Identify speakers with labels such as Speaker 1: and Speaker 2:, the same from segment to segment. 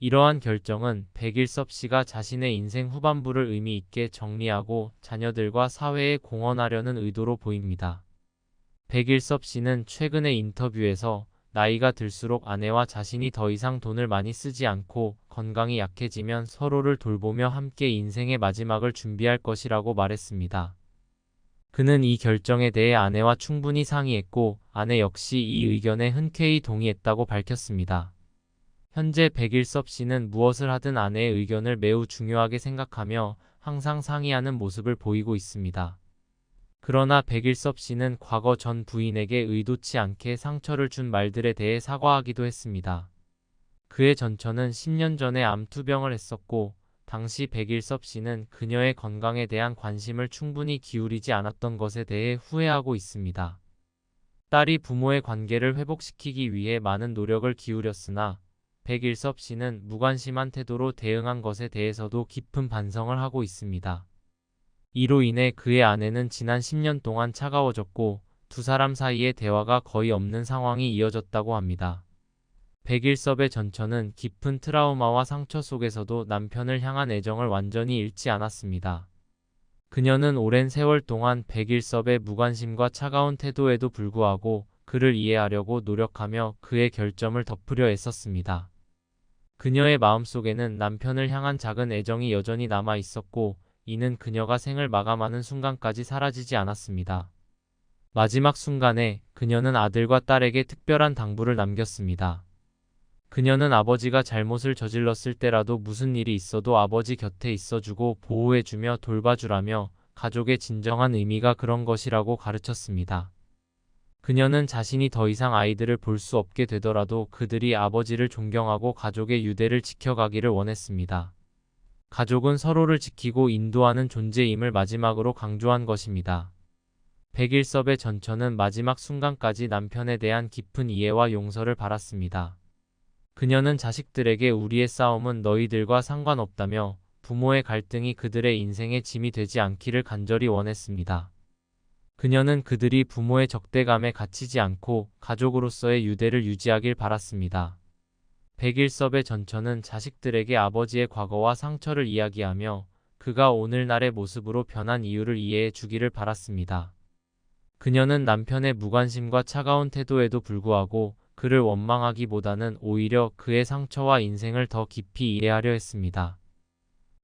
Speaker 1: 이러한 결정은 백일섭 씨가 자신의 인생 후반부를 의미 있게 정리하고 자녀들과 사회에 공헌하려는 의도로 보입니다. 백일섭 씨는 최근의 인터뷰에서 나이가 들수록 아내와 자신이 더 이상 돈을 많이 쓰지 않고 건강이 약해지면 서로를 돌보며 함께 인생의 마지막을 준비할 것이라고 말했습니다. 그는 이 결정에 대해 아내와 충분히 상의했고 아내 역시 이 의견에 흔쾌히 동의했다고 밝혔습니다. 현재 백일섭 씨는 무엇을 하든 아내의 의견을 매우 중요하게 생각하며 항상 상의하는 모습을 보이고 있습니다. 그러나 백일섭 씨는 과거 전 부인에게 의도치 않게 상처를 준 말들에 대해 사과하기도 했습니다. 그의 전처는 10년 전에 암투병을 했었고 당시 백일섭 씨는 그녀의 건강에 대한 관심을 충분히 기울이지 않았던 것에 대해 후회하고 있습니다. 딸이 부모의 관계를 회복시키기 위해 많은 노력을 기울였으나 백일섭 씨는 무관심한 태도로 대응한 것에 대해서도 깊은 반성을 하고 있습니다. 이로 인해 그의 아내는 지난 10년 동안 차가워졌고 두 사람 사이의 대화가 거의 없는 상황이 이어졌다고 합니다. 백일섭의 전처는 깊은 트라우마와 상처 속에서도 남편을 향한 애정을 완전히 잃지 않았습니다. 그녀는 오랜 세월 동안 백일섭의 무관심과 차가운 태도에도 불구하고 그를 이해하려고 노력하며 그의 결점을 덮으려 애썼습니다. 그녀의 마음속에는 남편을 향한 작은 애정이 여전히 남아 있었고 이는 그녀가 생을 마감하는 순간까지 사라지지 않았습니다. 마지막 순간에 그녀는 아들과 딸에게 특별한 당부를 남겼습니다. 그녀는 아버지가 잘못을 저질렀을 때라도 무슨 일이 있어도 아버지 곁에 있어주고 보호해주며 돌봐주라며 가족의 진정한 의미가 그런 것이라고 가르쳤습니다. 그녀는 자신이 더 이상 아이들을 볼 수 없게 되더라도 그들이 아버지를 존경하고 가족의 유대를 지켜가기를 원했습니다. 가족은 서로를 지키고 인도하는 존재임을 마지막으로 강조한 것입니다. 백일섭의 전처는 마지막 순간까지 남편에 대한 깊은 이해와 용서를 바랐습니다. 그녀는 자식들에게 우리의 싸움은 너희들과 상관없다며 부모의 갈등이 그들의 인생의 짐이 되지 않기를 간절히 원했습니다. 그녀는 그들이 부모의 적대감에 갇히지 않고 가족으로서의 유대를 유지하길 바랐습니다. 백일섭의 전처는 자식들에게 아버지의 과거와 상처를 이야기하며 그가 오늘날의 모습으로 변한 이유를 이해해 주기를 바랐습니다. 그녀는 남편의 무관심과 차가운 태도에도 불구하고 그를 원망하기보다는 오히려 그의 상처와 인생을 더 깊이 이해하려 했습니다.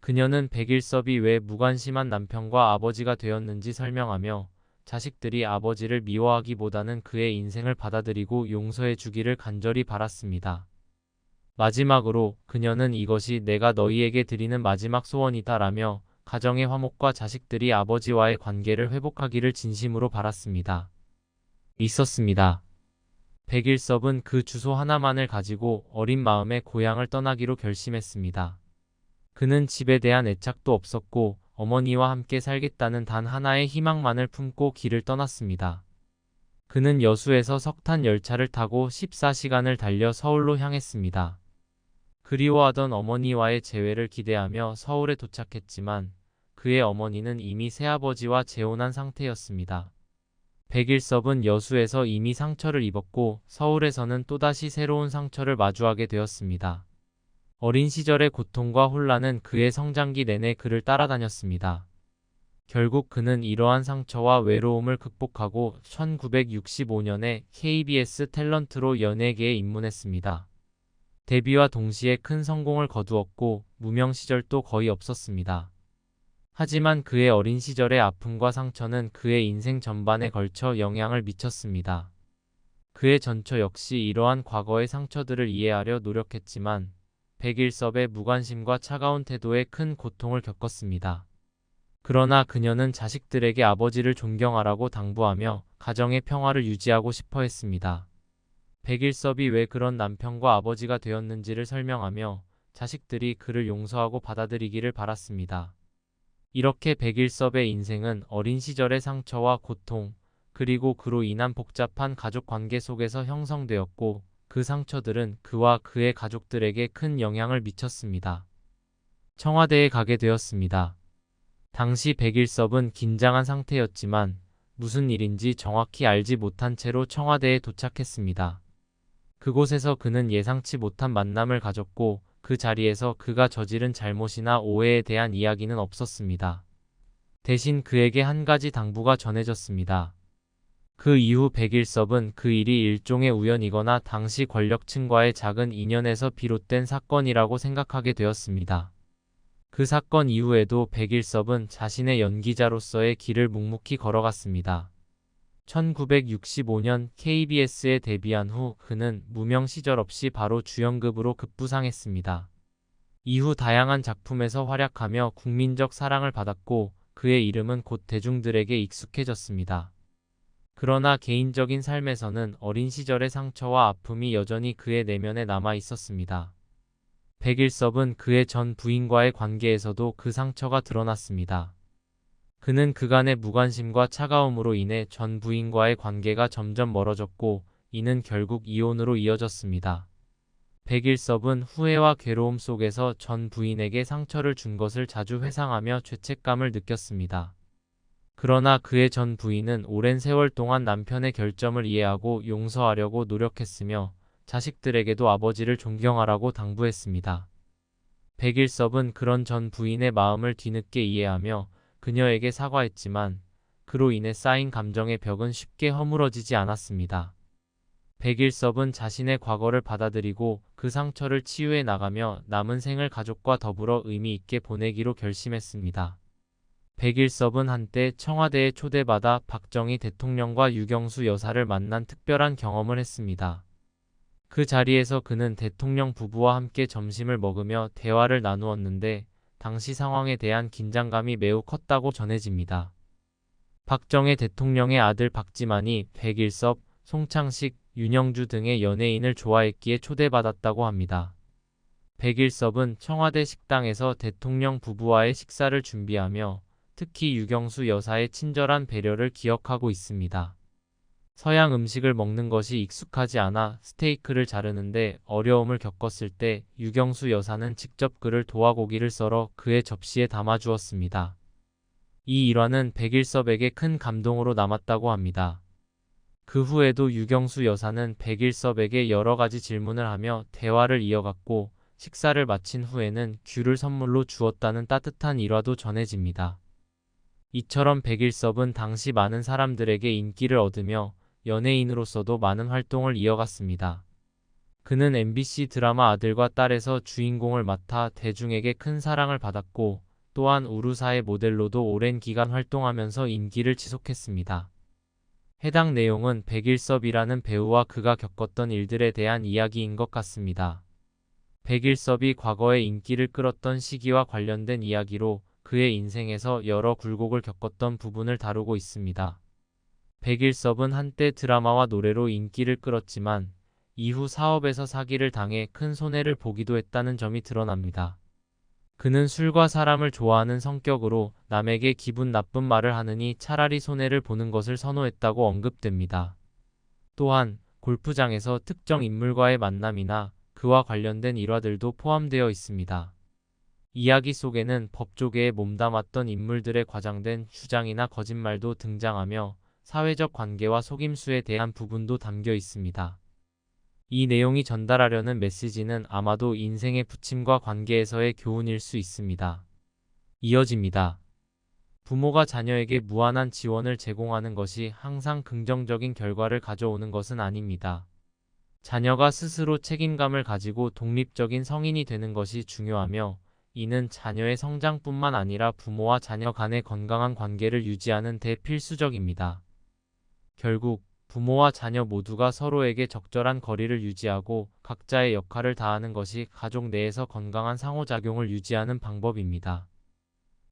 Speaker 1: 그녀는 백일섭이 왜 무관심한 남편과 아버지가 되었는지 설명하며 자식들이 아버지를 미워하기보다는 그의 인생을 받아들이고 용서해 주기를 간절히 바랐습니다. 마지막으로 그녀는 이것이 내가 너희에게 드리는 마지막 소원이다 라며 가정의 화목과 자식들이 아버지와의 관계를 회복하기를 진심으로 바랐습니다. 있었습니다. 백일섭은 그 주소 하나만을 가지고 어린 마음에 고향을 떠나기로 결심했습니다. 그는 집에 대한 애착도 없었고 어머니와 함께 살겠다는 단 하나의 희망만을 품고 길을 떠났습니다. 그는 여수에서 석탄 열차를 타고 14시간을 달려 서울로 향했습니다. 그리워하던 어머니와의 재회를 기대하며 서울에 도착했지만 그의 어머니는 이미 새아버지와 재혼한 상태였습니다. 백일섭은 여수에서 이미 상처를 입었고 서울에서는 또다시 새로운 상처를 마주하게 되었습니다. 어린 시절의 고통과 혼란은 그의 성장기 내내 그를 따라다녔습니다. 결국 그는 이러한 상처와 외로움을 극복하고 1965년에 KBS 탤런트로 연예계에 입문했습니다. 데뷔와 동시에 큰 성공을 거두었고 무명 시절도 거의 없었습니다. 하지만 그의 어린 시절의 아픔과 상처는 그의 인생 전반에 걸쳐 영향을 미쳤습니다. 그의 전처 역시 이러한 과거의 상처들을 이해하려 노력했지만 백일섭의 무관심과 차가운 태도에 큰 고통을 겪었습니다. 그러나 그녀는 자식들에게 아버지를 존경하라고 당부하며 가정의 평화를 유지하고 싶어 했습니다. 백일섭이 왜 그런 남편과 아버지가 되었는지를 설명하며 자식들이 그를 용서하고 받아들이기를 바랐습니다. 이렇게 백일섭의 인생은 어린 시절의 상처와 고통, 그리고 그로 인한 복잡한 가족 관계 속에서 형성되었고 그 상처들은 그와 그의 가족들에게 큰 영향을 미쳤습니다. 청와대에 가게 되었습니다. 당시 백일섭은 긴장한 상태였지만 무슨 일인지 정확히 알지 못한 채로 청와대에 도착했습니다. 그곳에서 그는 예상치 못한 만남을 가졌고 그 자리에서 그가 저지른 잘못이나 오해에 대한 이야기는 없었습니다. 대신 그에게 한 가지 당부가 전해졌습니다. 그 이후 백일섭은 그 일이 일종의 우연이거나 당시 권력층과의 작은 인연에서 비롯된 사건이라고 생각하게 되었습니다. 그 사건 이후에도 백일섭은 자신의 연기자로서의 길을 묵묵히 걸어갔습니다. 1965년 KBS에 데뷔한 후 그는 무명 시절 없이 바로 주연급으로 급부상했습니다. 이후 다양한 작품에서 활약하며 국민적 사랑을 받았고 그의 이름은 곧 대중들에게 익숙해졌습니다. 그러나 개인적인 삶에서는 어린 시절의 상처와 아픔이 여전히 그의 내면에 남아 있었습니다. 백일섭은 그의 전 부인과의 관계에서도 그 상처가 드러났습니다. 그는 그간의 무관심과 차가움으로 인해 전 부인과의 관계가 점점 멀어졌고 이는 결국 이혼으로 이어졌습니다. 백일섭은 후회와 괴로움 속에서 전 부인에게 상처를 준 것을 자주 회상하며 죄책감을 느꼈습니다. 그러나 그의 전 부인은 오랜 세월 동안 남편의 결점을 이해하고 용서하려고 노력했으며 자식들에게도 아버지를 존경하라고 당부했습니다. 백일섭은 그런 전 부인의 마음을 뒤늦게 이해하며 그녀에게 사과했지만 그로 인해 쌓인 감정의 벽은 쉽게 허물어지지 않았습니다. 백일섭은 자신의 과거를 받아들이고 그 상처를 치유해 나가며 남은 생을 가족과 더불어 의미 있게 보내기로 결심했습니다. 백일섭은 한때 청와대에 초대받아 박정희 대통령과 유경수 여사를 만난 특별한 경험을 했습니다. 그 자리에서 그는 대통령 부부와 함께 점심을 먹으며 대화를 나누었는데 당시 상황에 대한 긴장감이 매우 컸다고 전해집니다. 박정희 대통령의 아들 박지만이 백일섭, 송창식, 윤영주 등의 연예인을 좋아했기에 초대받았다고 합니다. 백일섭은 청와대 식당에서 대통령 부부와의 식사를 준비하며 특히 유경수 여사의 친절한 배려를 기억하고 있습니다. 서양 음식을 먹는 것이 익숙하지 않아 스테이크를 자르는데 어려움을 겪었을 때 유경수 여사는 직접 그를 도화고기를 썰어 그의 접시에 담아주었습니다. 이 일화는 백일섭에게 큰 감동으로 남았다고 합니다. 그 후에도 유경수 여사는 백일섭에게 여러 가지 질문을 하며 대화를 이어갔고 식사를 마친 후에는 귤을 선물로 주었다는 따뜻한 일화도 전해집니다. 이처럼 백일섭은 당시 많은 사람들에게 인기를 얻으며 연예인으로서도 많은 활동을 이어갔습니다. 그는 MBC 드라마 아들과 딸에서 주인공을 맡아 대중에게 큰 사랑을 받았고 또한 우루사의 모델로도 오랜 기간 활동하면서 인기를 지속했습니다. 해당 내용은 백일섭이라는 배우와 그가 겪었던 일들에 대한 이야기인 것 같습니다. 백일섭이 과거에 인기를 끌었던 시기와 관련된 이야기로 그의 인생에서 여러 굴곡을 겪었던 부분을 다루고 있습니다. 백일섭은 한때 드라마와 노래로 인기를 끌었지만 이후 사업에서 사기를 당해 큰 손해를 보기도 했다는 점이 드러납니다. 그는 술과 사람을 좋아하는 성격으로 남에게 기분 나쁜 말을 하느니 차라리 손해를 보는 것을 선호했다고 언급됩니다. 또한 골프장에서 특정 인물과의 만남이나 그와 관련된 일화들도 포함되어 있습니다. 이야기 속에는 법조계에 몸담았던 인물들의 과장된 주장이나 거짓말도 등장하며 사회적 관계와 속임수에 대한 부분도 담겨 있습니다. 이 내용이 전달하려는 메시지는 아마도 인생의 부침과 관계에서의 교훈일 수 있습니다. 이어집니다. 부모가 자녀에게 무한한 지원을 제공하는 것이 항상 긍정적인 결과를 가져오는 것은 아닙니다. 자녀가 스스로 책임감을 가지고 독립적인 성인이 되는 것이 중요하며 이는 자녀의 성장뿐만 아니라 부모와 자녀 간의 건강한 관계를 유지하는 대필수적입니다. 결국 부모와 자녀 모두가 서로에게 적절한 거리를 유지하고 각자의 역할을 다하는 것이 가족 내에서 건강한 상호작용을 유지하는 방법입니다.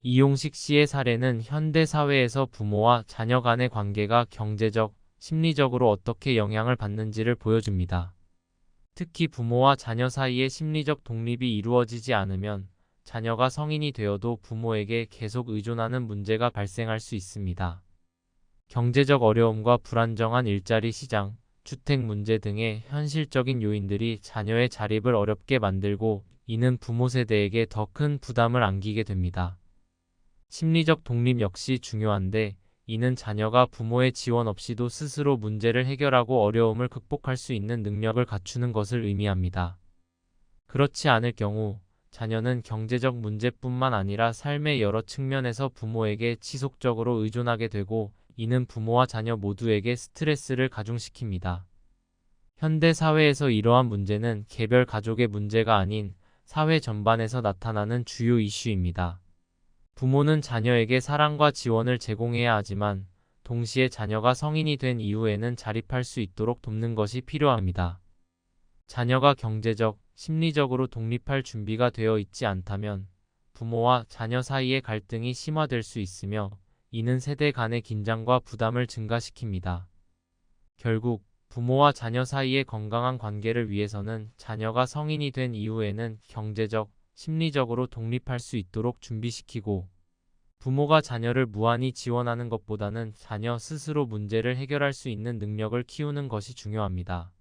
Speaker 1: 이용식 씨의 사례는 현대 사회에서 부모와 자녀 간의 관계가 경제적, 심리적으로 어떻게 영향을 받는지를 보여줍니다. 특히 부모와 자녀 사이의 심리적 독립이 이루어지지 않으면 자녀가 성인이 되어도 부모에게 계속 의존하는 문제가 발생할 수 있습니다. 경제적 어려움과 불안정한 일자리 시장, 주택 문제 등의 현실적인 요인들이 자녀의 자립을 어렵게 만들고 이는 부모 세대에게 더 큰 부담을 안기게 됩니다. 심리적 독립 역시 중요한데 이는 자녀가 부모의 지원 없이도 스스로 문제를 해결하고 어려움을 극복할 수 있는 능력을 갖추는 것을 의미합니다. 그렇지 않을 경우 자녀는 경제적 문제뿐만 아니라 삶의 여러 측면에서 부모에게 지속적으로 의존하게 되고 이는 부모와 자녀 모두에게 스트레스를 가중시킵니다. 현대 사회에서 이러한 문제는 개별 가족의 문제가 아닌 사회 전반에서 나타나는 주요 이슈입니다. 부모는 자녀에게 사랑과 지원을 제공해야 하지만 동시에 자녀가 성인이 된 이후에는 자립할 수 있도록 돕는 것이 필요합니다. 자녀가 경제적, 심리적으로 독립할 준비가 되어 있지 않다면 부모와 자녀 사이의 갈등이 심화될 수 있으며 이는 세대 간의 긴장과 부담을 증가시킵니다. 결국 부모와 자녀 사이의 건강한 관계를 위해서는 자녀가 성인이 된 이후에는 경제적, 심리적으로 독립할 수 있도록 준비시키고 부모가 자녀를 무한히 지원하는 것보다는 자녀 스스로 문제를 해결할 수 있는 능력을 키우는 것이 중요합니다.